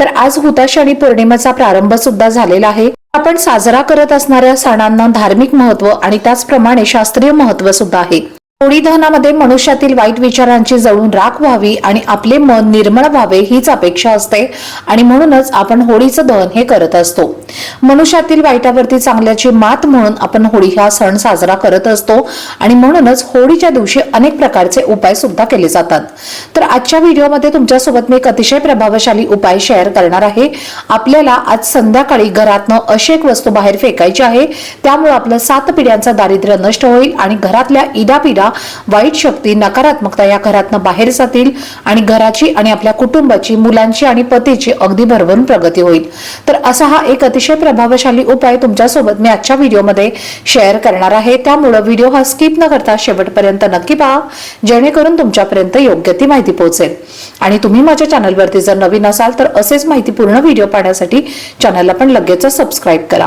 तर आज हुताश आणि पौर्णिमेचा प्रारंभ सुद्धा झालेला आहे. आपण साजरा करत असणाऱ्या सणांना धार्मिक महत्त्व आणि त्याचप्रमाणे शास्त्रीय महत्त्व सुद्धा आहे. होळी दहनामध्ये मनुष्यातील वाईट विचारांची जळून राख व्हावी आणि आपले मन निर्मळ व्हावे हीच अपेक्षा असते. आणि म्हणूनच आपण होळीचं दहन हे करत असतो. मनुष्यातील वाईटावरती चांगल्याची मात म्हणून आपण होळी हा सण साजरा करत असतो. आणि म्हणूनच होळीच्या दिवशी अनेक प्रकारचे उपाय सुद्धा केले जातात. तर आजच्या व्हिडिओमध्ये तुमच्यासोबत मी एक अतिशय प्रभावशाली उपाय शेअर करणार आहे. आपल्याला आज संध्याकाळी घरातनं अशी एक वस्तू बाहेर फेकायची आहे. त्यामुळे आपलं सात पिढ्यांचं दारिद्र्य नष्ट होईल आणि घरातल्या इडापिडा वाईट शक्ती नकारात्मकता या घरातनं बाहेर जातील आणि घराची आणि आपल्या कुटुंबाची मुलांची आणि पतीची अगदी भरभरून प्रगती होईल. तर असा हा एक अतिशय प्रभावशाली उपाय तुमच्यासोबत मी आजच्या व्हिडिओमध्ये शेअर करणार आहे. त्यामुळं व्हिडिओ हा स्किप न करता शेवटपर्यंत नक्की पहा जेणेकरून तुमच्यापर्यंत योग्य ती माहिती पोहोचेल. आणि तुम्ही माझ्या चॅनलवरती जर नवीन असाल तर असेच माहितीपूर्ण व्हिडिओ पाहण्यासाठी चॅनलला पण लगेच सबस्क्राईब करा.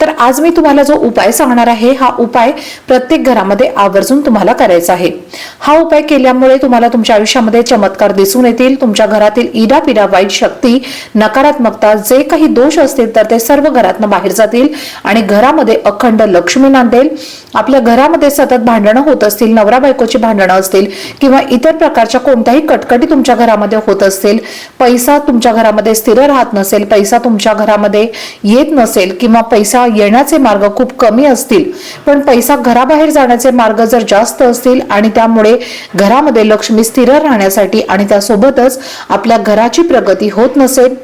तर आज मी तुम्हाला जो उपाय सांगणार आहे हा उपाय प्रत्येक घरामध्ये आवर्जून तुम्हाला करायचा आहे. हा उपाय केल्यामुळे तुम्हाला तुमच्या आयुष्यामध्ये चमत्कार दिसून येतील तुमच्या घरातील इडापिडा वाईट शक्ती नकारात्मकता जे काही दोष असतील तर ते सर्व घरातनं बाहेर जातील आणि घरामध्ये अखंड लक्ष्मी नांदेल. आपल्या घरामध्ये सतत भांडणं होत असतील नवरा बायकोची भांडणं असतील किंवा इतर प्रकारच्या कोणत्याही कटकटी तुमच्या घरामध्ये होत असतील पैसा तुमच्या घरामध्ये स्थिर राहत नसेल पैसा तुमच्या घरामध्ये येत नसेल किंवा पैसा येण्याचे मार्ग खूप कमी असतील. पण पैसा घराबाहेर जाण्याचे मार्ग जर जास्त असतील आणि त्यामुळे घरामध्ये लक्ष्मी स्थिर राहण्यासाठी आणि त्यासोबतच आपल्या घराची प्रगती होत नसेल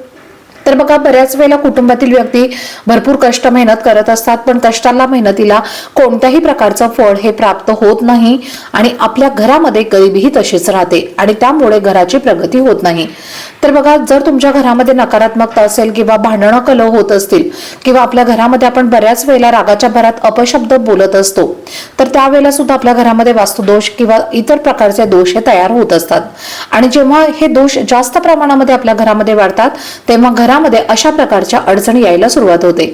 तर बघा बऱ्याच वेळेला कुटुंबातील व्यक्ती भरपूर कष्ट मेहनत करत असतात पण कष्टाला मेहनतीला कोणत्याही प्रकारचं फळ हे प्राप्त होत नाही आणि आपल्या घरामध्ये गरिबीही तशीच राहते आणि त्यामुळे घराची प्रगती होत नाही. तर बघा जर तुमच्या घरामध्ये नकारात्मकता असेल किंवा भांडणं कलह होत असतील किंवा आपल्या घरामध्ये आपण बऱ्याच वेळेला रागाच्या भरात अपशब्द बोलत असतो तर त्यावेळेला सुद्धा आपल्या घरामध्ये वास्तुदोष किंवा इतर प्रकारचे दोष हे तयार होत असतात. आणि जेव्हा हे दोष जास्त प्रमाणामध्ये आपल्या घरामध्ये वाढतात तेव्हा घरा घरामध्ये अशा प्रकारच्या अडचणी यायला सुरुवात होते.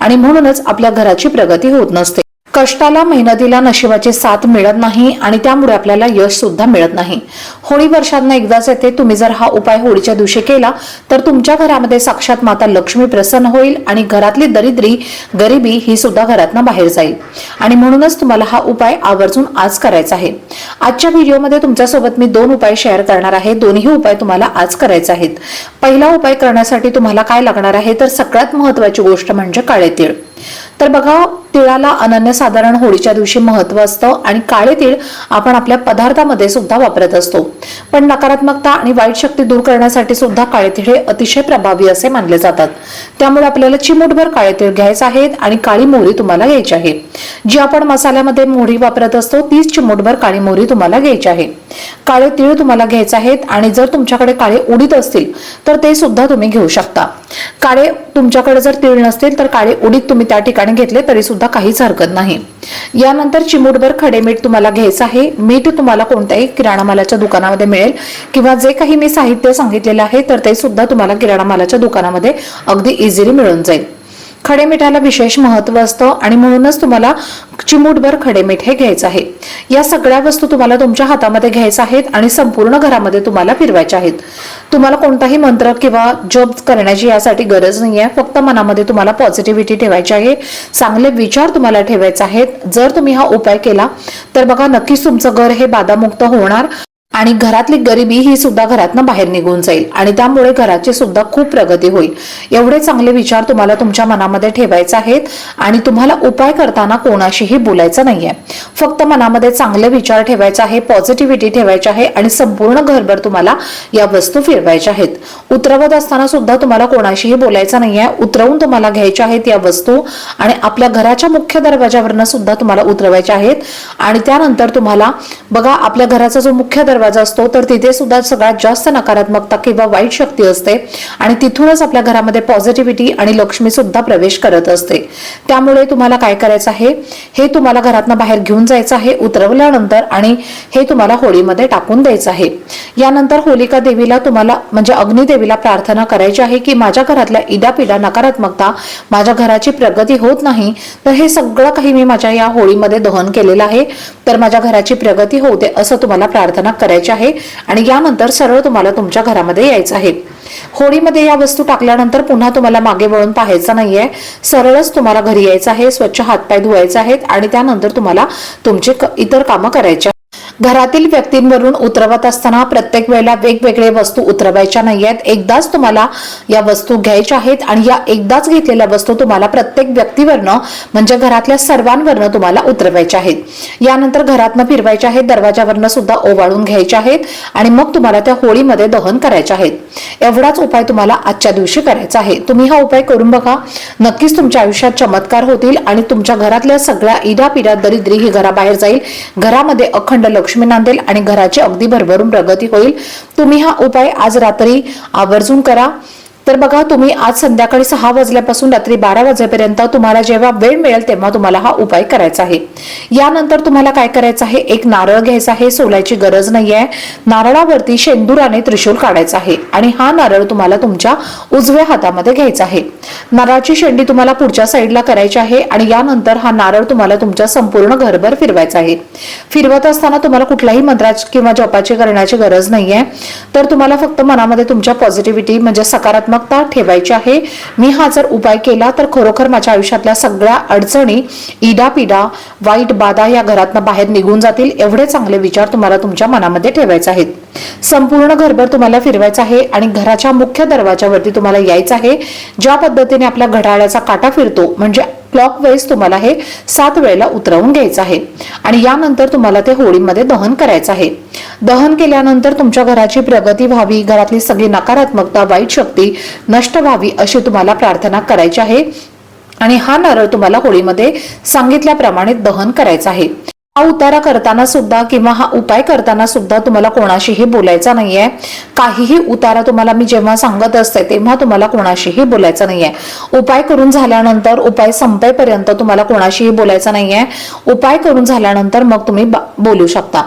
आणि म्हणूनच आपल्या घराची प्रगती होत नसते. कष्टाला मेहनतीला नशिबाची साथ मिळत नाही आणि त्यामुळे आपल्याला यश सुद्धा मिळत नाही. होळी वर्षांना एकदाच येते. तुम्ही जर हा उपाय होळीच्या दिवशी केला तर तुमच्या घरामध्ये साक्षात माता लक्ष्मी प्रसन्न होईल आणि घरातली दरिद्री गरिबी ही सुद्धा घरातनं बाहेर जाईल. आणि म्हणूनच तुम्हाला हा उपाय आवर्जून आज करायचा आहे. आजच्या व्हिडिओमध्ये तुमच्यासोबत मी दोन उपाय शेअर करणार आहे. दोन्ही उपाय तुम्हाला आज करायचे आहेत. पहिला उपाय करण्यासाठी तुम्हाला काय लागणार आहे? तर सगळ्यात महत्वाची गोष्ट म्हणजे काळे तीळ. तर बघा तिळाला अनन्यसाधारण होळीच्या दिवशी महत्त्व असतं आणि काळे तीळ आपण आपल्या पदार्थामध्ये सुद्धा वापरत असतो. पण नकारात्मकता आणि वाईट शक्ती दूर करण्यासाठी सुद्धा काळे तीळ हे अतिशय प्रभावी असे मानले जातात. त्यामुळे आपल्याला चिमूटभर काळे तीळ घ्यायचे आहेत आणि काळी मोहरी तुम्हाला घ्यायची आहे. जी आपण मसाल्यामध्ये मोहरी वापरत असतो तीच चिमूटभर काळी मोहरी तुम्हाला घ्यायची आहे. काळे तीळ तुम्हाला घ्यायचे आहेत आणि जर तुमच्याकडे काळे उडीद असतील तर ते सुद्धा तुम्ही घेऊ शकता. काळे तुमच्याकडे जर तीळ नसतील तर काळे उडीद तुम्ही त्या ठिकाणी घेतले तरी सुद्धा काहीच हरकत नाही. यानंतर चिमूटभर खडे मीठ तुम्हाला घ्यायचं आहे. मीठ तुम्हाला कोणत्याही किराणा मालाच्या दुकानामध्ये मिळेल किंवा जे काही मी साहित्य सांगितलेलं आहे तर ते सुद्धा तुम्हाला किराणा मालाच्या दुकानामध्ये अगदी इझिली मिळून जाईल. खडे मिठाला विशेष महत्त्व असतं आणि म्हणूनच तुम्हाला चिमूटभर खडे मीठ हे घ्यायचं आहे. या सगळ्या वस्तू तुम्हाला तुमच्या हातामध्ये घ्यायच्या आहेत आणि संपूर्ण घरामध्ये तुम्हाला फिरवायच्या आहेत. तुम्हाला कोणताही मंत्र किंवा जप करण्याची यासाठी गरज नाही आहे फक्त मनामध्ये तुम्हाला पॉझिटिव्हिटी ठेवायची आहे. चांगले विचार तुम्हाला ठेवायचे आहेत. जर तुम्ही हा उपाय केला तर बघा नक्कीच तुमचं घर हे बाधामुक्त होणार. आणि घरातली गरिबी ही सुद्धा घरातनं बाहेर निघून जाईल. आणि त्यामुळे घराची सुद्धा खूप प्रगती होईल. एवढे चांगले विचार तुम्हाला तुमच्या मनामध्ये ठेवायचे आहेत आणि तुम्हाला उपाय करताना कोणाशीही बोलायचं नाहीये. फक्त मनामध्ये चांगले विचार ठेवायचे आहे पॉझिटिव्हिटी ठेवायची आहे आणि संपूर्ण घरभर तुम्हाला या वस्तू फिरवायच्या आहेत. उतरवत असताना सुद्धा तुम्हाला कोणाशीही बोलायचं नाहीये. उतरवून तुम्हाला घ्यायच्या आहेत या वस्तू आणि आपल्या घराच्या मुख्य दरवाजावरनं सुद्धा तुम्हाला उतरवायच्या आहेत. आणि त्यानंतर तुम्हाला बघा आपल्या घराचा जो मुख्य दरवाजा असतो तर तिथे सुद्धा सगळ्यात जास्त नकारात्मकता किंवा वाईट शक्ती असते आणि तिथूनच आपल्या घरामध्ये पॉझिटिव्हिटी आणि लक्ष्मी सुद्धा प्रवेश करत असते. त्यामुळे तुम्हाला काय करायचं आहे? हे तुम्हाला घरातनं बाहेर घेऊन जायचं आहे उतरवल्यानंतर आणि हे तुम्हाला होळीमध्ये टाकून द्यायचं आहे. यानंतर होलिका देवीला तुम्हाला म्हणजे अग्निदेवीला प्रार्थना करायची आहे की माझ्या घरातल्या इडापिडा नकारात्मकता माझ्या घराची प्रगती होत नाही तर हे सगळं काही मी माझ्या या होळीमध्ये दहन केलेलं आहे. तर माझ्या घराची प्रगती होऊ दे असं तुम्हाला प्रार्थना करायची आहे. आणि यानंतर सरळ तुम्हाला तुमच्या घरामध्ये यायचं आहे. होळीमध्ये या वस्तू टाकल्यानंतर पुन्हा तुम्हाला मागे वळून पाहायचं नाहीये. सरळच तुम्हाला घरी यायचं आहे स्वच्छ हातपाय धुवायचे आहेत आणि त्यानंतर तुम्हाला तुमचे इतर कामं करायची घरातील व्यक्तींवरून उतरवत असताना प्रत्येक वेळेला वेगवेगळे वस्तू उतरवायच्या नाहीयेत एकदाच तुम्हाला या वस्तू घ्यायच्या आहेत आणि या एकदाच घेतलेल्या वस्तू तुम्हाला प्रत्येक व्यक्तीवरनं म्हणजे घरातल्या सर्वांवरनं तुम्हाला उतरवायच्या आहेत. यानंतर घरातनं फिरवायच्या आहेत दरवाजावरनं सुद्धा ओवाळून घ्यायच्या आहेत आणि मग तुम्हाला त्या होळीमध्ये दहन करायच्या आहेत. एवढाच उपाय तुम्हाला आजच्या दिवशी करायचा आहे. तुम्ही हा उपाय करून बघा. नक्कीच तुमच्या आयुष्यात चमत्कार होतील आणि तुमच्या घरातल्या सगळ्या इडापिडा दरिद्री ही घराबाहेर जाईल. घरामध्ये अखंड लक्ष्मी नांदेल आणि घराची अगदी भरभरून प्रगती होईल. तुम्ही हा उपाय आज रात्री आवर्जून करा. तर बघा तुम्ही आज संध्याकाळी सहा वाजल्यापासून रात्री बारा वाजेपर्यंत तुम्हाला जेव्हा वेळ मिळेल तेव्हा तुम्हाला हा उपाय करायचा आहे. यानंतर तुम्हाला काय करायचं आहे? एक नारळ घ्यायचा आहे सोलायची गरज नाही आहे. नारळावरती शेंदुराने त्रिशूल काढायचा आहे आणि हा नारळ तुम्हाला तुमच्या उजव्या हातामध्ये घ्यायचा आहे. नारळाची शेंडी तुम्हाला पुढच्या साईडला करायची आहे आणि यानंतर हा नारळ तुम्हाला तुमच्या संपूर्ण घरभर फिरवायचा आहे. फिरवत असताना तुम्हाला कुठल्याही मंत्राची किंवा जपाची करण्याची गरज नाहीये. तर तुम्हाला फक्त मनामध्ये तुमच्या पॉझिटिव्हिटी म्हणजे सकारात्मक सकारात्मकता ठेवायची आहे. मी हा जर उपाय केला तर खरोखर माझ्या आयुष्यातल्या सगळ्या अडचणी इडापिडा वाईट बाधा या घरातनं बाहेर निघून जातील एवढे चांगले विचार तुम्हाला तुमच्या मनामध्ये ठेवायचे आहेत. संपूर्ण घरभर तुम्हाला फिरवायचं आहे आणि घराच्या मुख्य दरवाजावरती तुम्हाला यायचं आहे. ज्या पद्धतीने आपल्या घड्याळाचा काटा फिरतो म्हणजे क्लॉकवाईज तुम्हाला हे सात वेळेला उतरवून घ्यायचं आहे. आणि यानंतर तुम्हाला ते होळीमध्ये दहन करायचं आहे. दहन केल्यानंतर तुमच्या घराची प्रगती व्हावी घरातली सगळी नकारात्मकता वाईट शक्ती नष्ट व्हावी अशी तुम्हाला प्रार्थना करायची आहे. आणि हा नारळ तुम्हाला होळीमध्ये सांगितल्याप्रमाणे दहन करायचा आहे. हा उतारा करताना सुद्धा किंवा हा उपाय करताना सुद्धा तुम्हाला कोणाशीही बोलायचा नाहीये. काहीही उतारा तुम्हाला मी जेव्हा सांगत असते तेव्हा तुम्हाला कोणाशीही बोलायचं नाहीये. उपाय करून झाल्यानंतर उपाय संपेपर्यंत तुम्हाला कोणाशीही बोलायचं नाहीये. उपाय करून झाल्यानंतर मग तुम्ही बोलू शकता.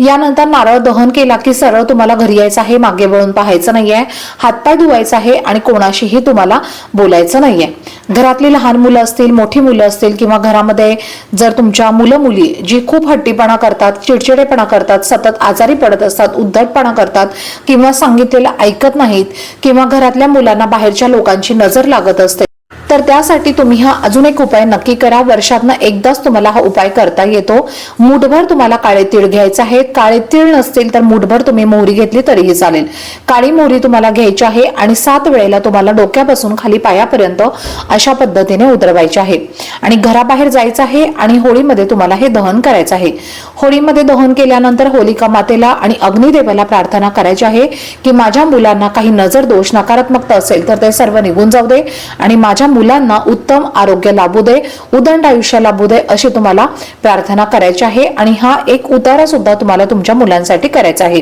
यानंतर नारळ दहन केला की सरळ तुम्हाला घरी यायचं आहे मागे वळून पाहायचं नाहीये. हातपाय धुवायचा आहे आणि कोणाशीही तुम्हाला बोलायचं नाहीये. घरातली लहान मुलं असतील मोठी मुलं असतील किंवा घरामध्ये जर तुमच्या मुलं मुली जी खूप हट्टीपणा करतात चिडचिडेपणा करतात सतत आजारी पडत असतात उद्धटपणा करतात किंवा सांगितलेलं ऐकत नाहीत किंवा घरातल्या मुलांना बाहेरच्या लोकांची नजर लागत असते. तर त्यासाठी तुम्ही हा अजून एक उपाय नक्की करा. वर्षातनं एकदाच तुम्हाला हा उपाय करता येतो. मुठभर तुम्हाला काळे तीळ घ्यायचे आहेत. काळे तीळ नसतील तर मुठभर तुम्ही मोहरी घेतली तरीही चालेल. काळी मोहरी तुम्हाला घ्यायची आहे आणि सात वेळेला तुम्हाला डोक्यापासून खाली पायापर्यंत अशा पद्धतीने उतरवायचे आहे. आणि घराबाहेर जायचं आहे आणि होळीमध्ये तुम्हाला हे दहन करायचं आहे. होळीमध्ये दहन केल्यानंतर होलिका मातेला आणि अग्निदेवाला प्रार्थना करायची आहे की माझ्या मुलांना काही नजर दोष नकारात्मकता असेल तर ते सर्व निघून जाऊ दे. आणि माझ्या मुलांना उत्तम आरोग्य लाभू दे उदंड आयुष्य लाभू दे अशी तुम्हाला प्रार्थना करायची आहे आणि हा एक उतारा सुद्धा तुम्हाला तुमच्या मुलांसाठी करायचा आहे.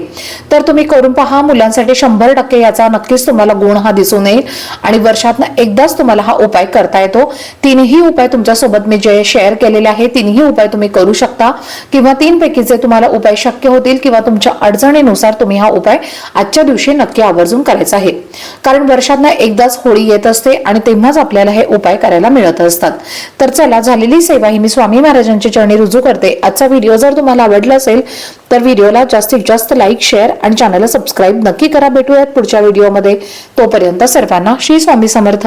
तर तुम्ही करून पहा मुलांसाठी शंभर टक्के याचा नक्कीच तुम्हाला गुण हा दिसून येईल आणि वर्षातनं एकदाच तुम्हाला हा उपाय करता येतो. तीनही उपाय तुमच्यासोबत मी जे शेअर केलेले आहे तीनही उपाय तुम्ही करू शकता किंवा तीन पैकीचे तुम्हाला उपाय शक्य होतील किंवा तुमच्या अडचणीनुसार तुम्ही हा उपाय आजच्या दिवशी नक्की आवर्जून करायचा आहे. कारण वर्षातनं एकदाच होळी येत असते आणि तेव्हाच आपल्या आपल्याला हे उपाय करायला मिळत असतात. तर चला झालेली सेवा ही मी स्वामी महाराजांची चरणी रुजू करते. आजचा व्हिडिओ जर तुम्हाला आवडला असेल तर व्हिडिओला जास्तीत जास्त लाईक शेअर आणि चॅनलला सबस्क्राईब नक्की करा. भेटूयात पुढच्या व्हिडिओमध्ये तोपर्यंत सर्वांना श्री स्वामी समर्थ.